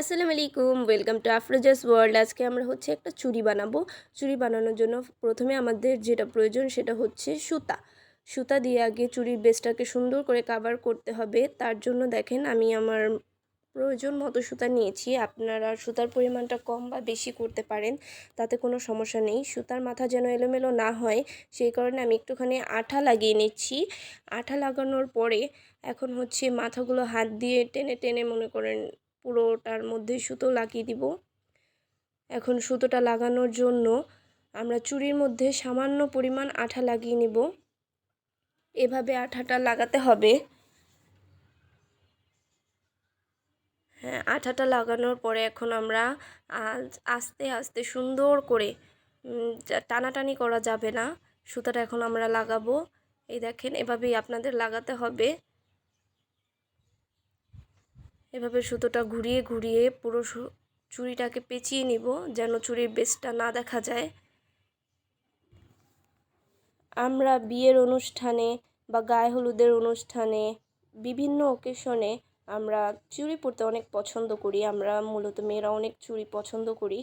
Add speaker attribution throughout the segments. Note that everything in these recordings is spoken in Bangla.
Speaker 1: আসসালামু আলাইকুম ওয়েলকাম টু আফরোজাস ওয়ার্ল্ড আজকে আমরা হচ্ছে একটা চুড়ি বানাবো। চুড়ি বানানোর জন্য প্রথমে আমাদের যেটা প্রয়োজন সেটা হচ্ছে সুতা। সুতা দিয়ে আগে চুড়ির বেসটাকে সুন্দর করে কাভার করতে হবে। তার জন্য দেখেন আমি আমার প্রয়োজন মতো সুতা নিয়েছি। আপনারা সুতার পরিমাণটা কম বা বেশি করতে পারেন, তাতে কোনো সমস্যা নেই। সুতার মাথা যেন এলোমেলো না হয়, সেই কারণে আমি একটুখানি আঠা লাগিয়ে নিচ্ছি। আঠা লাগানোর পরে এখন হচ্ছে মাথাগুলো হাত দিয়ে টেনে টেনে মনে করেন পুরোটার মধ্যে সুতো লাগিয়ে দিব। এখন সুতোটা লাগানোর জন্য আমরা চুড়ির মধ্যে সামান্য পরিমাণ আঠা লাগিয়ে নিব। এভাবে আঠাটা লাগাতে হবে। হ্যাঁ আঠাটা লাগানোর পরে এখন আমরা আস্তে আস্তে সুন্দর করে টানাটানি করা যাবে না। সুতাটা এখন আমরা লাগাবো। এই দেখেন, এভাবেই আপনাদের লাগাতে হবে। এভাবে সুতোটা ঘুরিয়ে ঘুরিয়ে পুরো চুড়িটাকে পেঁচিয়ে নিব যেন চুড়ির বেসটা না দেখা যায়। আমরা বিয়ের অনুষ্ঠানে বা গায়ে হলুদের অনুষ্ঠানে বিভিন্ন ওকেশনে আমরা চুড়ি পরতে অনেক পছন্দ করি। আমরা মূলত মেয়েরা অনেক চুড়ি পছন্দ করি।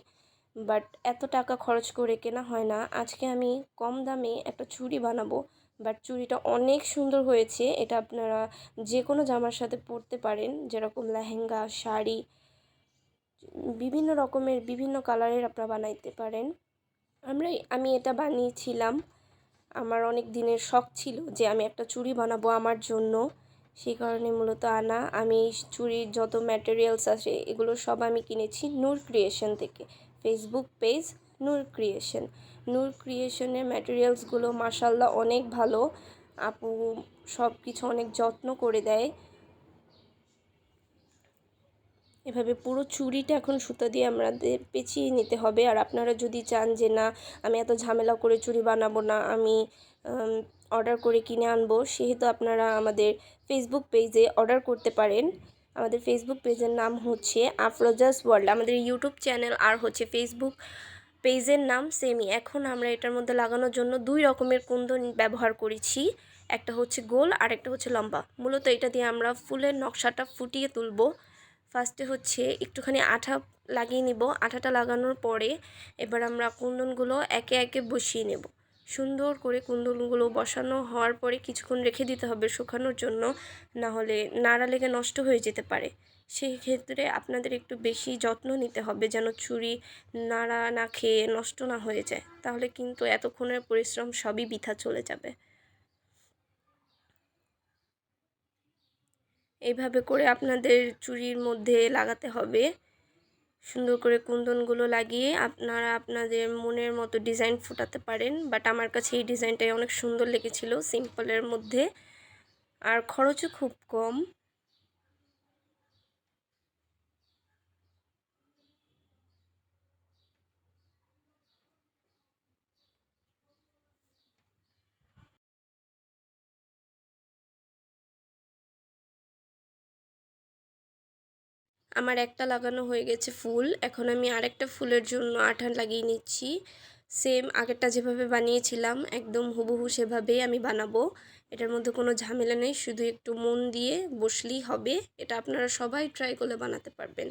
Speaker 1: বাট এত টাকা খরচ করে কেনা হয় না। আজকে আমি কম দামে একটা চুড়ি বানাবো। বাট চুড়িটা অনেক সুন্দর হয়েছে। এটা আপনারা যে কোনো জামার সাথে পরতে পারেন। যেরকম লেহেঙ্গা, শাড়ি, বিভিন্ন রকমের, বিভিন্ন কালারের আপনারা বানাইতে পারেন। আমরা আমি এটা বানিয়েছিলাম। আমার অনেক দিনের শখ ছিল যে আমি একটা চুড়ি বানাবো আমার জন্য। সেই কারণে মূলত আনা। আমি এই চুড়ির যত ম্যাটেরিয়ালস আছে, এগুলো সব আমি কিনেছি নূর ক্রিয়েশন থেকে। Facebook page Noor creation Noor ক্রিয়েশনের ম্যাটেরিয়ালসগুলো মাসাল্লাহ অনেক ভালো। আপু সব কিছু অনেক যত্ন করে দেয়। এভাবে পুরো চুড়িটা এখন সুতা দিয়ে আমাদের পেঁচিয়ে নিতে হবে। আর আপনারা যদি চান যে, না, আমি এত ঝামেলা করে চুড়ি বানাবো না, আমি অর্ডার করে কিনে আনব, সেহেতু আপনারা আমাদের ফেসবুক পেজে অর্ডার করতে পারেন। আমাদের ফেসবুক পেজের নাম হচ্ছে আফরোজাস ওয়ার্ল্ড। আমাদের ইউটিউব চ্যানেল আর হচ্ছে ফেসবুক পেজের নাম সেমি এখন আমরা এটার মধ্যে লাগানোর জন্য দুই রকমের কুন্দন ব্যবহার করেছি। একটা হচ্ছে গোল আর একটা হচ্ছে লম্বা। মূলত এটা দিয়ে আমরা ফুলের নকশাটা ফুটিয়ে তুলব। ফার্স্টে হচ্ছে একটুখানি আঠা লাগিয়ে নিব। আঠাটা লাগানোর পরে এবার আমরা কুন্দনগুলো একে একে বসিয়ে নেব। সুন্দর করে কুন্দনগুলো বসানো হওয়ার পরে কিছুক্ষণ রেখে দিতে হবে শুকানোর জন্য। না হলে নাড়া লেগে নষ্ট হয়ে যেতে পারে। সেই ক্ষেত্রে আপনাদের একটু বেশি যত্ন নিতে হবে যেন চুরি নাড়া না খেয়ে নষ্ট না হয়ে যায়। তাহলে কিন্তু এতক্ষণের পরিশ্রম সবই বৃথা চলে যাবে। এইভাবে করে আপনাদের চুরির মধ্যে লাগাতে হবে। সুন্দর করে কুন্দনগুলো লাগিয়ে আপনারা আপনাদের মনের মতো ডিজাইন ফুটাতে পারেন। বাট আমার কাছে এই ডিজাইনটাই অনেক সুন্দর লেগেছিল সিম্পলের মধ্যে। আর খরচও খুব কম। আমার একটা লাগানো হয়ে গেছে ফুল। এখন আমি আরেকটা ফুলের জন্য আঠান লাগিয়ে নিচ্ছি। সেম আগেরটা যেভাবে বানিয়েছিলাম, একদম হুবহু সেভাবেই আমি বানাবো। এটার মধ্যে কোনো ঝামেলা নেই, শুধু একটু মন দিয়ে বসলেই হবে। এটা আপনারা সবাই ট্রাই করে বানাতে পারবেন।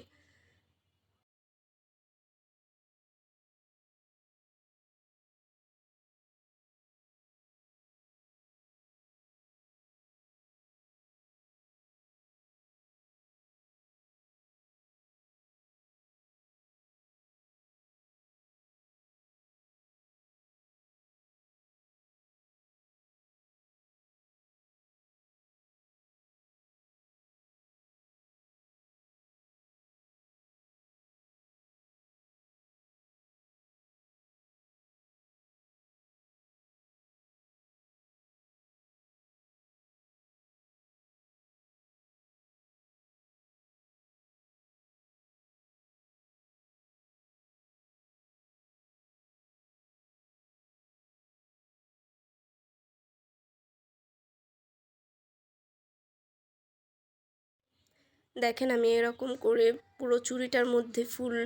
Speaker 1: দেখেন আমি এরকম করে পুরো চুড়িটার মধ্যে ফুল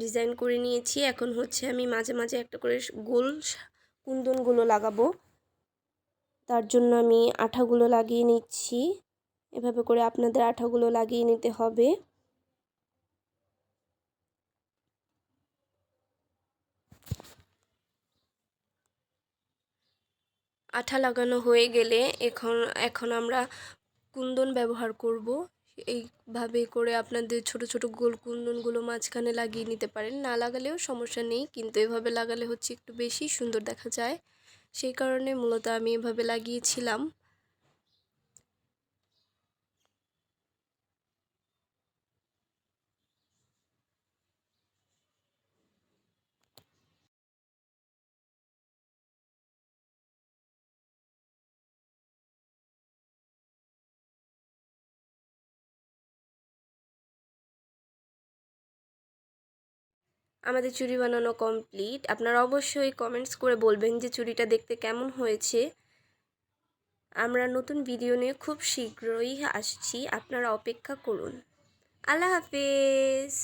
Speaker 1: ডিজাইন করে নিয়েছি। এখন হচ্ছে আমি মাঝে মাঝে একটা করে গোল কুন্দনগুলো লাগাবো। তার জন্য আমি আঠাগুলো লাগিয়ে নিচ্ছি। এভাবে করে আপনাদের আঠাগুলো লাগিয়ে নিতে হবে। আঠা লাগানো হয়ে গেলে এখন এখন আমরা কুন্দন ব্যবহার করব। এইভাবে করে আপনাদের ছোট ছোট গোল কুন্দনগুলো মাঝখানে লাগিয়ে নিতে পারেন। না লাগালেও সমস্যা নেই, কিন্তু এভাবে লাগালে হচ্ছে একটু বেশি সুন্দর দেখা যায়। সেই কারণে মূলত আমি এভাবে লাগিয়েছিলাম। আমাদের চুরি বানানো কমপ্লিট আপনারা অবশ্যই কমেন্টস করে বলবেন যে চুরিটা দেখতে কেমন হয়েছে। আমরা নতুন ভিডিও নিয়ে খুব শীঘ্রই আসছি, আপনারা অপেক্ষা করুন। আল্লাহ হাফেজ!